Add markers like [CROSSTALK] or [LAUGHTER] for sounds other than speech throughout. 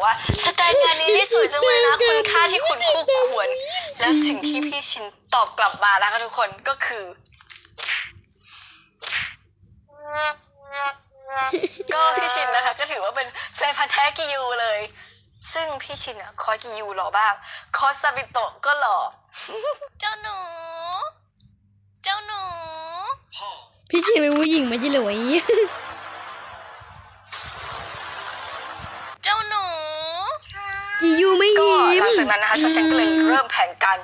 บอกว่าสแตนงานนี้ได้สวยจังเลยนะคุณค่าที่คุณคู่ควร แล้วสิ่งที่พี่ชินตอบกลับมานะคะทุกคนก็คือ ก็พี่ชินนะคะ ก็ถือว่าเป็นแฟนพันธ์แท้กิยูเลย ซึ่งพี่ชินอะคอสกิยูหล่อบ้างคอสซาบิโตะก็หล่อเจ้าหนู เจ้าหนู พี่ชินเป็นผู้หญิงไม่ใช่เหรอ ยูไม่ก็ยิ้ม หลังจากนั้นนะคะชอเชนก็เลยเริ่มแผนการ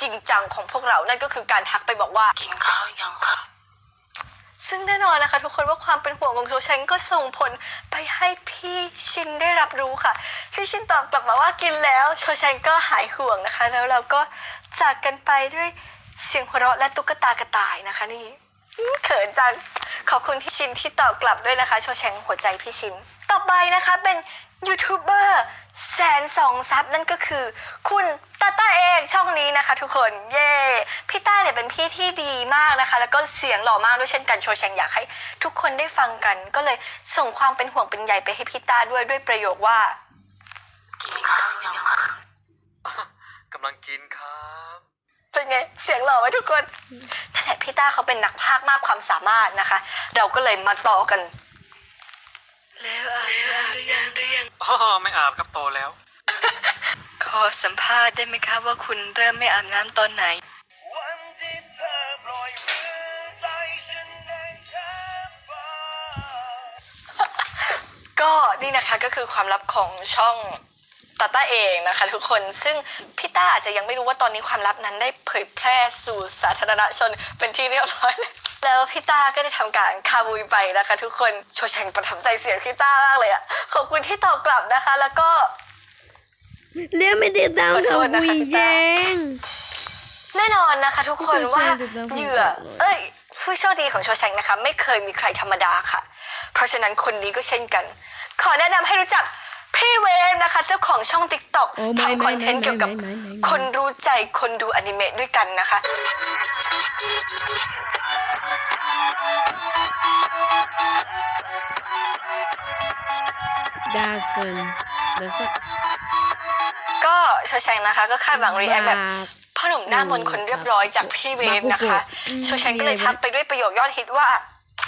จริงจังของพวกเรา นั่นก็คือการทักไปบอกว่า กินข้าวยังคะซึ่งแน่นอนนะคะ ทุกคนว่าความเป็นห่วงของโชเชนก็ส่งผลไปให้พี่ชินได้รับรู้ค่ะ พี่ชินตอบกลับมาว่ากินแล้ว โชเชนก็หายห่วงนะคะ แล้วเราก็จากกันไปด้วยเสียงหัวเราะและตุ๊กตากระต่ายนะคะนี่อื้อเขินจังขอบคุณพี่ชินที่ตอบกลับด้วยนะคะ โชเชงหัวใจพี่ชิน ต่อไปนะคะเป็น ยูทูบเบอร์แสนสองซับนั่นก็คือ คุณตาต้าเองช่องนี้นะคะทุกคนเย่พี่ต้าเนี่ยเป็นพี่ที่ดีมากนะคะ แล้วก็เสียงหล่อมากด้วยเช่นกันโชเชงอยากให้ทุกคนได้ฟังกัน ก็เลยส่งความเป็นห่วงเป็นใยไปให้พี่ต้าด้วยด้วยประโยคว่า กินข้าวยังคะกำลังกินครับเป็นไงเสียงหล่อไหมทุกคนนั่นแหละพี่ต้าเขาเป็นนักพากย์มากความสามารถนะคะ เราก็เลยมาต่อกัน แล้วอาบน้ำหรือยังหรือยังอ๋อไม่อาบครับโตแล้ว ขอสัมภาษณ์ได้ไหมคะว่าคุณเริ่มไม่อาบน้ำตอนไหน วันที่เธอปล่อยมือใจฉันได้แทบบ้าก็นี่นะคะก็คือความลับของช่องตาต้าเองนะคะ ทุกคนซึ่งพี่ต้าอาจจะยังไม่รู้ว่าตอนนี้ความลับนั้นได้เผยแพร่สู่สาธารณชนเป็นที่เรียบร้อยแล้ว แล้วพี่ต้าก็ได้ทำการคาบุยไปนะคะ ทุกคนโชว์แชงประทับใจเสียงพี่ต้ามากเลยอะขอบคุณที่ตอบกลับนะคะ แล้วก็เรียกไม่ติดตามขอโทเขาษนะคะคุยพี่แจ้ตางแน่นอนนะคะ ทุกคนทุกคนว่าจะต้องเหยื่อ เอ้ยผู้โชคดีของโชว์แชงนะคะ ไม่เคยมีใครธรรมดาค่ะ เพราะฉะนั้นคนนี้ก็เช่นกัน ขอแนะนำให้รู้จักพี่เวฟนะคะ เจ้าของช่อง TikTok โอ้ไม่ทำคอนเทนต์ไม่ไม่เกี่ยวกับไม่ไม่ไม่ไม่คนรู้ใจคนดูอนิเมะด้วยกันนะคะ ดาเซนแล้วก็ก็โชว์แชงนะคะ ก็คาดหวังรีแอคแบบพ่อหนุ่มหน้ามนต์คนเรียบร้อยจากพี่เวฟนะคะอืมโชว์แชงก็เลยทักไปด้วยประโยคยอดฮิตว่า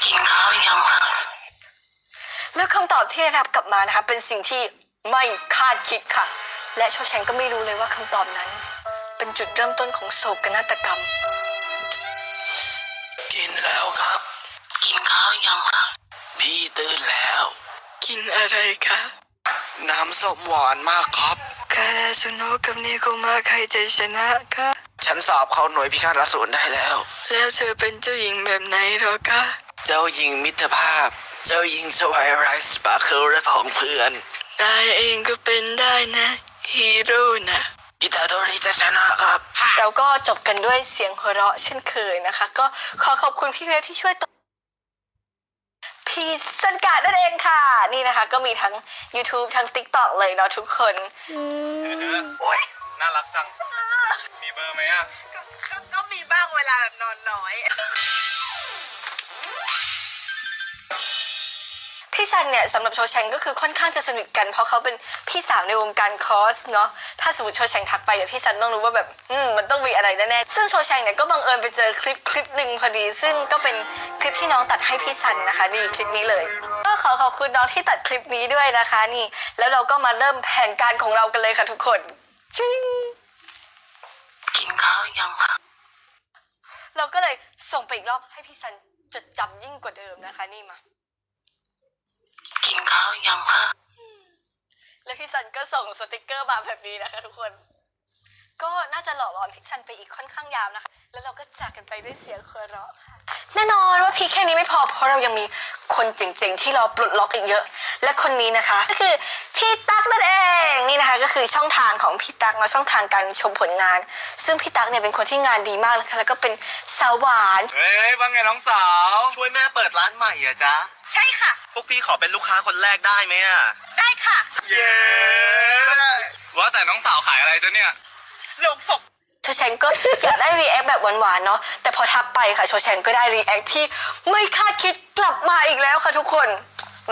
กินข้าวยังคะแล้วคำตอบที่ได้รับกลับมานะคะ เป็นสิ่งที่ไม่คาดคิดค่ะ และโชเชงก็ไม่รู้เลยว่าคำตอบนั้น เป็นจุดเริ่มต้นของโศกนาฏกรรม กินแล้วครับ กินข้าวยังคะพี่ตื่นแล้ว กินอะไรคะ น้ำส้มหวานมากครับ คาราซุโนะกับเนโกมาใครจะชนะคะฉันสอบเข้าหน่วยพิฆาตอสูรได้แล้ว แล้วเธอเป็นเจ้าหญิงแบบไหนหรอคะ เจ้าหญิงมิตรภาพ เจ้าหญิงสวายไรส์สปาร์เคิลและผองเพื่อนนายเองก็เป็นได้นะฮีโร่นะอิตาโดริจะชนะครับ เราก็จบกันด้วยเสียงหัวเราะเช่นเคยนะคะ ก็ขอขอบคุณพี่เวฟที่ช่วยตอบ พี่สันกาดนั่นเองค่ะ นี่นะคะ ก็มีทั้ง YouTube ทั้ง TikTok เลยเนาะทุกคนโอ้ยน่ารักจัง มีเบอร์ไหมอะ ก็ก็มีบ้างเวลาแบบนอนน้อย พี่ซันเนี่ยสำหรับโชว์แชงก็คือค่อนข้างจะสนิทกัน เพราะเขาเป็นพี่สาวในวงการคอสเนาะถ้าสมมติโชว์แชงทักไปเดี๋ยวพี่ซันต้องรู้ว่าแบบอืมมันต้องมีอะไรแน่ๆซึ่งโชว์แชงเนี่ยก็บังเอิญไปเจอคลิปคลิปหนึ่งพอดี ซึ่งก็เป็นคลิปที่น้องตัดให้พี่ซันนะคะนี่คลิปนี้เลย ก็ขอขอบคุณน้องที่ตัดคลิปนี้ด้วยนะคะนี่ แล้วเราก็มาเริ่มแผนการของเรากันเลยค่ะทุกคนชิงกินข้าวยังคะเราก็เลยส่งไปอีกรอบให้พี่ซันจดจำยิ่งกว่าเดิมนะคะนี่มา กินข้าวยังคะแล้วพี่ซันก็ส่งสติกเกอร์มาแบบนี้นะคะ ทุกคน ก็น่าจะหล่อหลอนพี่ซันไปอีกค่อนข้างยาวนะคะ แล้วเราก็จากกันไปด้วยเสียงหัวเราะค่ะ แน่นอนว่าพีคแค่นี้ไม่พอเพราะเรายังมีคนเจ๋งๆ ที่รอปลดล็อกอีกเยอะ และคนนี้นะคะ ก็คือพี่ตั๊กนั่นเองนี่นะคะ ก็คือช่องทางของพี่ตั๊กเนาะช่องทางการชมผลงาน ซึ่งพี่ตั๊กเนี่ยเป็นคนที่งานดีมากนะคะแล้วก็เป็นสาวหวาน เฮ้ยว่าไงน้องสาว ช่วยแม่เปิดร้านใหม่เหรอจ๊ะ ใช่ค่ะ พวกพี่ขอเป็นลูกค้าคนแรกได้ไหมอะได้ค่ะเย้ว่าแต่น้องสาวขายอะไรจ๊ะเนี่ย ลงศพโชเชงก็อยากได้รีแอคแบบหวานๆเนาะแต่พอทักไปค่ะโชเชงก็ได้รีแอคที่ไม่คาดคิดกลับมาอีกแล้วค่ะทุกคน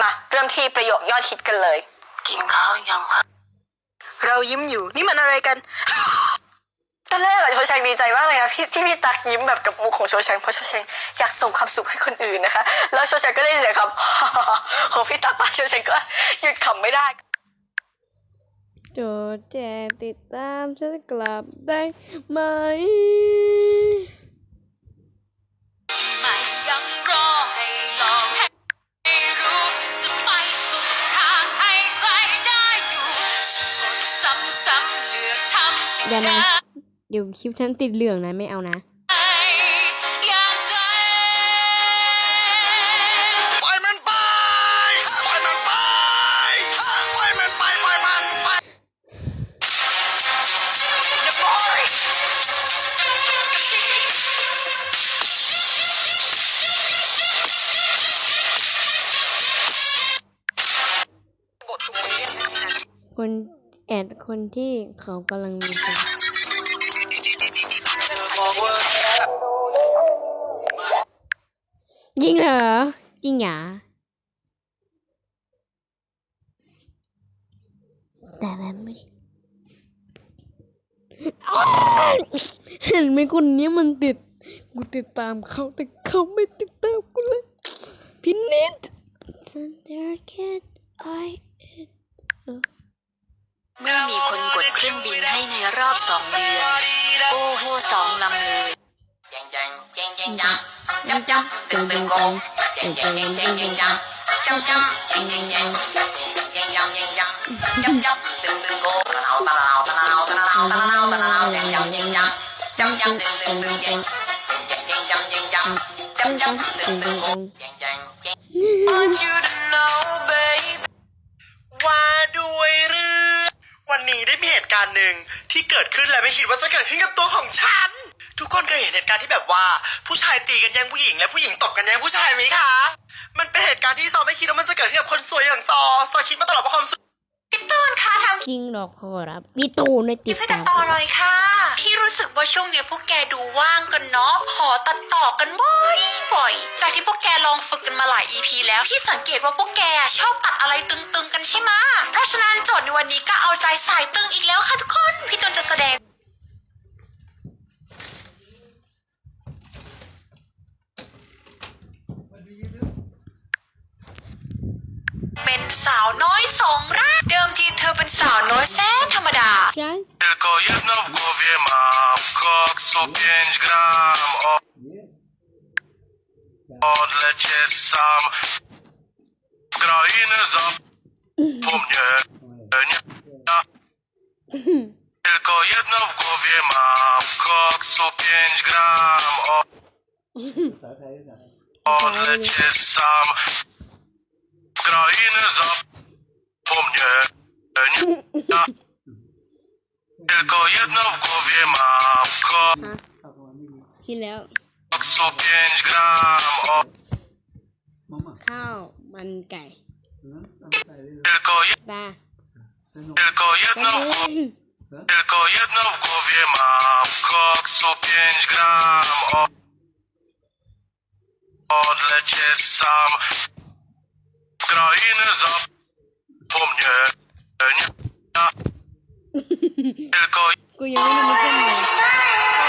มาเริ่มที่ประโยคยอดฮิตกันเลย กินข้าวยังคะเรายิ้มอยู่นี่มันอะไรกัน ตอนแรกอะโชชังดีใจมากเลยนะพี่ที่พี่ตักยิ้มแบบกับมุกของโชชังเพราะโชชังอยากส่งความสุขให้คนอื่นนะคะ แล้วโชชังก็ได้ยินเสียงคำของพี่ตักไปโชชังก็หยุดขำไม่ได้โจดแจงติดตามฉันกลับได้ไหมไม่ยังรอให้ลองให้รู้ เดี๋ยวนะ เดี๋ยวคลิปฉันติดเหลืองนะไม่เอานะ คนที่เขากำลังมีแฟนจริงเหรอ จริงเหรอแต่แบบไม่เห็นไหมคนนี้มันติด กูติดตามเขาแต่เขาไม่ติดตามกูเลย พี่นิด Thundercat I ให้ในรอบสองเดือน โอ้โหสองลำเลย จำจำตึงตึงกงจำจำจำจำจำจำจำจำจำ want you to know baby การณ์หนึ่งที่เกิดขึ้นและไม่คิดว่าจะเกิดขึ้นกับตัวของฉัน ทุกคนเคยเห็นเหตุการณ์ที่แบบว่า ผู้ชายตีกันแย่งผู้หญิงและผู้หญิงตบกันแย่งผู้ชายไหมคะ มันเป็นเหตุการณ์ที่ซอไม่คิดว่ามันจะเกิดขึ้นกับคนสวยอย่างซอซอคิดมาตลอดว่าความสวยพี่ตูนคะทำจริงหรอขอรับพี่ตูนในติดให้ตาตัดมต่อหน่อยค่ะ พี่รู้สึกว่าช่วงเนี้ยพวกแกดูว่างกันเนาะขอตัดต่อกันบ่อยบ่อยๆจากที่พวกแกลองฝึกกันมาหลาย EP แล้วที่สังเกตว่าพวกแกชอบตัดอะไรตึงๆกันใช่ไหมะเพ ราะฉะนั้นโจทย์ในวันนี้ก็เอาใจสายตึงอีกแล้วค่ะทุกคน พี่ตูนจะแสดงเป็นสาวน้อยสองร่างเดิมทีเธอเป็นสาวน้อยแสนธรรมดา Tylko jedno w głowie mam, koksu 5 gram, o... odlecieć sam w krainę zapomnienia. Tylko jedno w głowie mam, koksu 5 gram, o... odlecieć sam w krainę zapomnienia. Tylko jedno w głowie mam, คิดแล้ว koksu 5 gram, o... ข้าวมันไก่ tylko, je... Tylko jedno w głowie. Tylko jedno w głowie mam. Koksu 5 gram. O... Sam. W krainę zapomnienia. [LAUGHS] Tylko... Kujemy, nie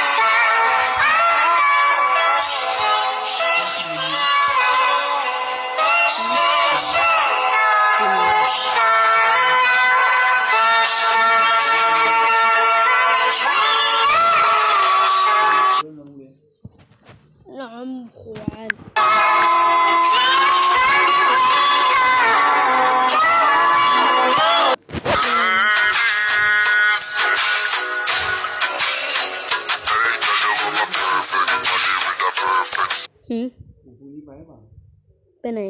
ไปไหน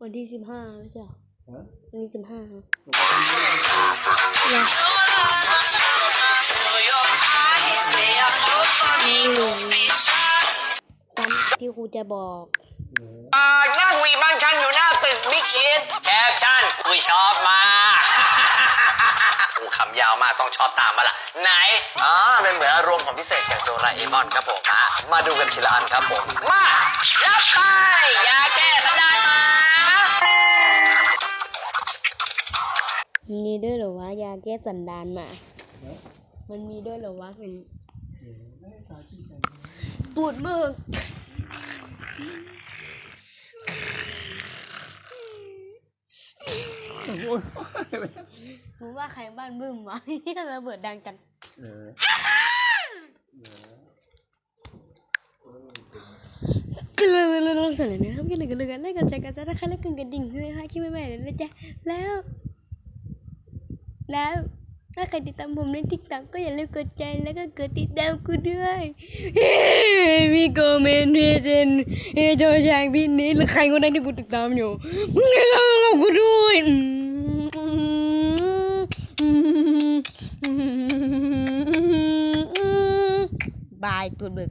วันที่สิบห้าไม่ใช่เหรอวันที่สิบห้าครับนี่ตามที่ครูจะบอกอ่านั่งวีบ้านฉันอยู่หน้าตึกบิ๊กเอ็แคปชั่นกูชอบมาก กูคำยาวมากต้องชอบตามมาละไหนอ่าเป็นเหมือนอารมณ์ของพิเศษจากโดราเอมอนครับผมอะมาดูกันทีละอันครับผม มารับไปยาแก้สันดานหมามีด้วยเหรอวะยาแก้สันดานมา มันมีด้วยเหรอวะสิ่งปูดมึก มึงว่าใครบ้านบึ้มวะระเบิดดังจังก็เลยเลยลองสั่นเลยนะครับกันเลยกันเลยกันเลยกันใจกันจะถ้าใครเล่นกันกระดิ่งด้ยค่ะคิดไม่ไหวเลยนะจ๊ะแล้ว แล้วถ้าใครติดตามผมในทิกตอกก็อย่าลืมกดใจแล้วก็กดติดตามกูด้วยมีโกเมนเฮเจนเฮโจชางพี่นี้หรือใครก็ได้ที่กูติดตามอยู่มึงก็ต้องกูด้วย บายตัวเบิก